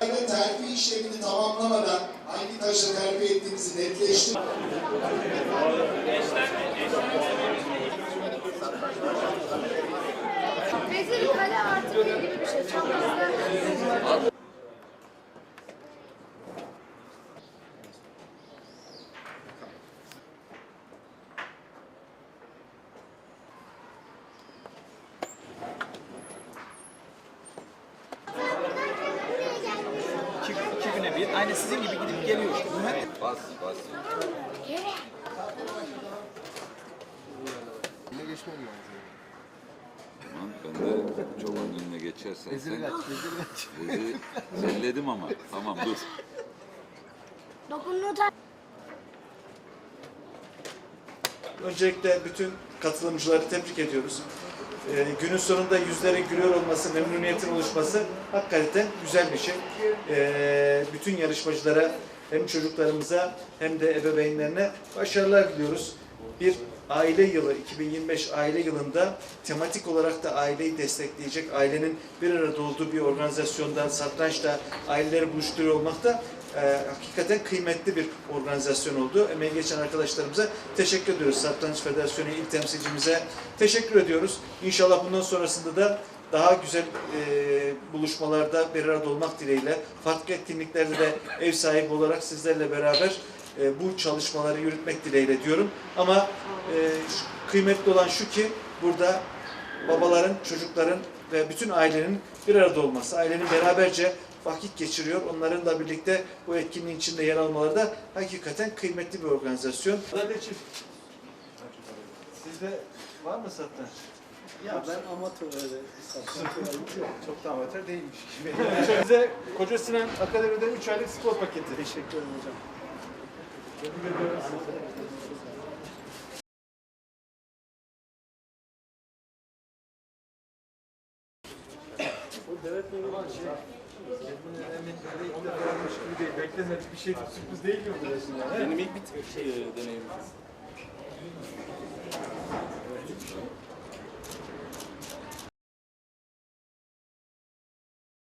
Ve terfi işlemini tamamlamadan hangi taşla terfi ettiğinizi netleştir. Vezir kale artı bir gibi bir şey. Çok hızlı. İki, iki güne bir. Aynı sizin gibi gidip geliyor işte. Bas bas. Tamam ben de çok önüne geçersen sen. Bizi zelledim ama. Tamam dur. Dokunma ta- Öncelikle bütün katılımcıları tebrik ediyoruz. Ee, günün sonunda yüzlerin gülüyor olması, memnuniyetin oluşması hakikaten güzel bir şey. Ee, bütün yarışmacılara hem çocuklarımıza hem de ebeveynlerine başarılar diliyoruz. Bir aile yılı, 2025 aile yılında tematik olarak da aileyi destekleyecek, ailenin bir arada olduğu bir organizasyonda, satrançta aileleri buluşturuyor olmak da e, hakikaten kıymetli bir organizasyon oldu. Emeği geçen arkadaşlarımıza teşekkür ediyoruz. Satranç Federasyonu il temsilcimize teşekkür ediyoruz. İnşallah bundan sonrasında da daha güzel e, buluşmalarda bir arada olmak dileğiyle, farklı etkinliklerde de ev sahibi olarak sizlerle beraber e, bu çalışmaları yürütmek dileğiyle diyorum. Ama e, kıymetli olan şu ki burada babaların, çocukların ve bütün ailenin bir arada olması, ailenin beraberce vakit geçiriyor. Onların da birlikte bu etkinliğin içinde yer almaları da hakikaten kıymetli bir organizasyon. Kardeşim, sizde var mı satranç? Ya ben amatör öyle. Çok da amatör değilmiş gibi. Size Koca Sinan Akademi'de 3 aylık spor paketi. Teşekkür ederim hocam. Beklemedik bir şey sürpriz değil mi burası yani? Benim ilk bir şey deneyim.